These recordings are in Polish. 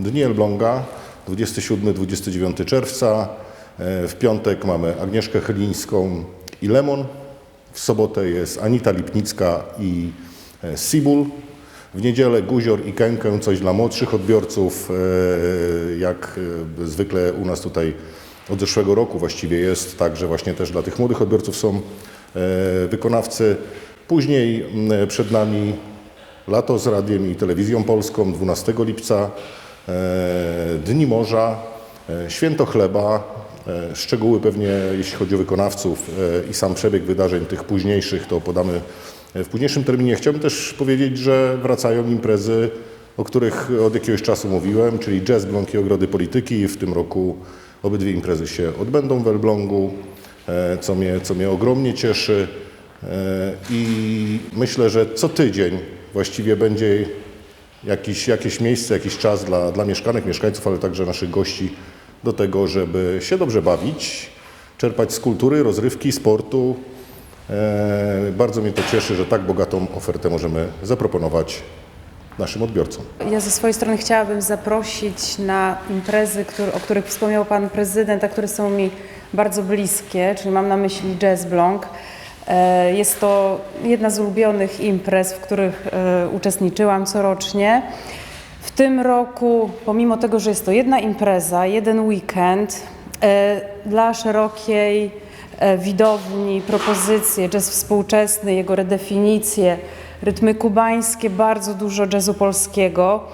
Dni Elbląga, 27-29 czerwca. E, W piątek mamy Agnieszkę Chylińską i Lemon. W sobotę jest Anita Lipnicka i e, Sibul. W niedzielę Guzior i Kękę, coś dla młodszych odbiorców. e, Jak zwykle u nas tutaj od zeszłego roku właściwie jest, także właśnie też dla tych młodych odbiorców są wykonawcy. Później przed nami lato z radiem i telewizją polską 12 lipca, Dni Morza, e, Święto Chleba. E, Szczegóły pewnie jeśli chodzi o wykonawców e, i sam przebieg wydarzeń tych późniejszych to podamy e, w późniejszym terminie. Chciałbym też powiedzieć, że wracają imprezy, o których od jakiegoś czasu mówiłem, czyli Jazz Bląk i Ogrody Polityki. W tym roku obydwie imprezy się odbędą w Elblągu, e, co mnie, co mnie ogromnie cieszy. E, I myślę, że co tydzień właściwie będzie jakiś, jakieś miejsce, jakiś czas dla, dla mieszkanek, mieszkańców, ale także naszych gości do tego, żeby się dobrze bawić, czerpać z kultury, rozrywki, sportu. E, bardzo mnie to cieszy, że tak bogatą ofertę możemy zaproponować naszym odbiorcom. Ja ze swojej strony chciałabym zaprosić na imprezy, który, o których wspomniał Pan Prezydent, a które są mi bardzo bliskie, czyli mam na myśli Jazz Blanc. E, Jest to jedna z ulubionych imprez, w których e, uczestniczyłam corocznie. W tym roku, pomimo tego, że jest to jedna impreza, jeden weekend, e, dla szerokiej widowni propozycje, jazz współczesny, jego redefinicje, rytmy kubańskie, bardzo dużo jazzu polskiego.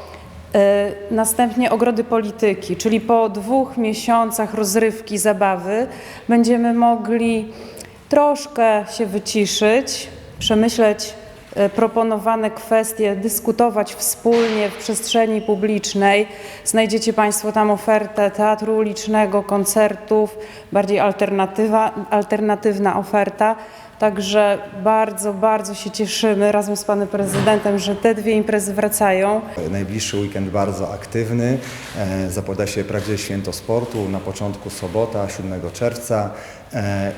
Następnie ogrody polityki, czyli po dwóch miesiącach rozrywki, zabawy będziemy mogli troszkę się wyciszyć, przemyśleć e, proponowane kwestie, dyskutować wspólnie w przestrzeni publicznej. Znajdziecie Państwo tam ofertę teatru ulicznego, koncertów, bardziej alternatywa, alternatywna oferta. Także bardzo, bardzo się cieszymy razem z Panem Prezydentem, że te dwie imprezy wracają. Najbliższy weekend bardzo aktywny. E, Zapowiada się prawdziwe święto sportu. Na początku sobota, 7 czerwca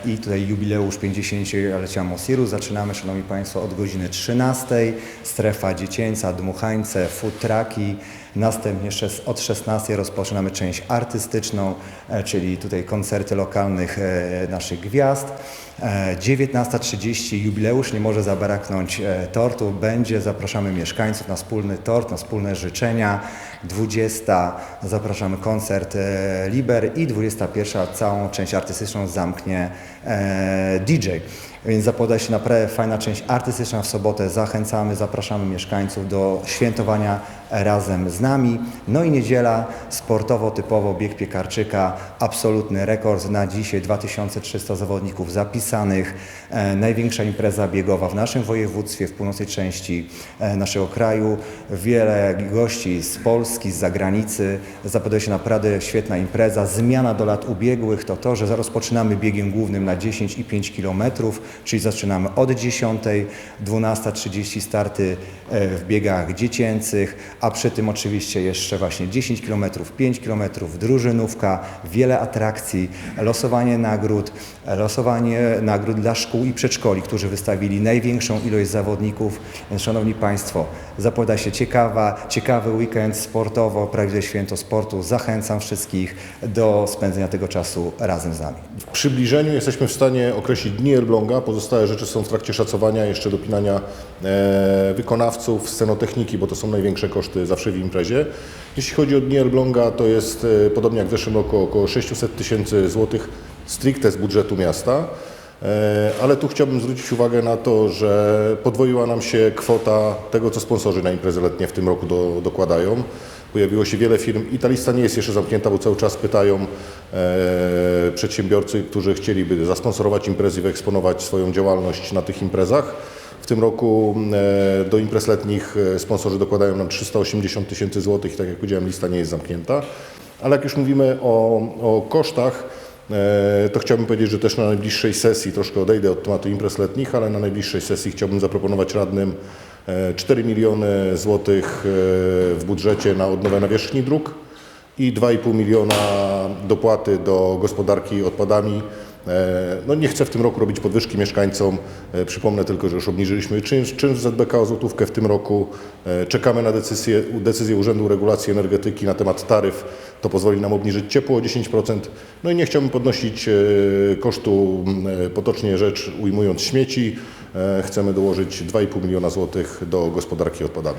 i tutaj jubileusz 50-lecia Mosiru. Zaczynamy, Szanowni Państwo, od godziny 13. Strefa dziecięca, dmuchańce, food trucki. Następnie od 16 rozpoczynamy część artystyczną, e, czyli tutaj koncerty lokalnych e, naszych gwiazd. E, 19.30 jubileusz, nie może zabraknąć e, tortu. Będzie, zapraszamy mieszkańców na wspólny tort, na wspólne życzenia. 20 zapraszamy koncert e, Liber i 21 całą część artystyczną zamknie e, DJ. Więc zapoda się naprawdę fajna część artystyczna w sobotę. Zachęcamy, zapraszamy mieszkańców do świętowania razem z nami. No i niedziela sportowo, typowo bieg piekarczyka, absolutny rekord na dzisiaj 2300 zawodników zapisanych. E, największa impreza biegowa w naszym województwie, w północnej części e, naszego kraju. Wiele gości z Polski, z zagranicy. Zapowiada się naprawdę świetna impreza. Zmiana do lat ubiegłych to to, że rozpoczynamy biegiem głównym na 10 i 5 kilometrów, czyli zaczynamy od 10, 12.30 starty e, w biegach dziecięcych, a przy tym oczywiście jeszcze właśnie 10 km, 5 km, drużynówka, wiele atrakcji, losowanie nagród, losowanie nagród dla szkół i przedszkoli, którzy wystawili największą ilość zawodników. Więc Szanowni Państwo, zapowiada się ciekawa, ciekawy weekend sportowo, prawdziwe święto sportu. Zachęcam wszystkich do spędzenia tego czasu razem z nami. W przybliżeniu jesteśmy w stanie określić dni Elbląga. Pozostałe rzeczy są w trakcie szacowania, jeszcze dopinania e, wykonawców, scenotechniki, bo to są największe koszty zawsze w imprezie. Jeśli chodzi o dni Elbląga, to jest e, podobnie jak w zeszłym roku około 600 tysięcy złotych stricte z budżetu miasta. E, Ale tu chciałbym zwrócić uwagę na to, że podwoiła nam się kwota tego, co sponsorzy na imprezy letnie w tym roku do, dokładają. Pojawiło się wiele firm i ta lista nie jest jeszcze zamknięta, bo cały czas pytają e, przedsiębiorcy, którzy chcieliby zasponsorować imprezy i wyeksponować swoją działalność na tych imprezach. W tym roku e, do imprez letnich e, sponsorzy dokładają nam 380 tysięcy złotych i tak jak powiedziałem, lista nie jest zamknięta. Ale jak już mówimy o, o kosztach, e, to chciałbym powiedzieć, że też na najbliższej sesji, troszkę odejdę od tematu imprez letnich, ale na najbliższej sesji chciałbym zaproponować radnym e, 4 miliony złotych w budżecie na odnowę nawierzchni dróg i 2,5 miliona dopłaty do gospodarki odpadami No nie chcę w tym roku robić podwyżki mieszkańcom. E, Przypomnę tylko, że już obniżyliśmy czynsz, czynsz ZBK o złotówkę w tym roku. E, Czekamy na decyzję, decyzję Urzędu Regulacji Energetyki na temat taryf. To pozwoli nam obniżyć ciepło o 10%. No i nie chciałbym podnosić e, kosztu, e, potocznie rzecz ujmując śmieci. E, Chcemy dołożyć 2,5 miliona złotych do gospodarki odpadami.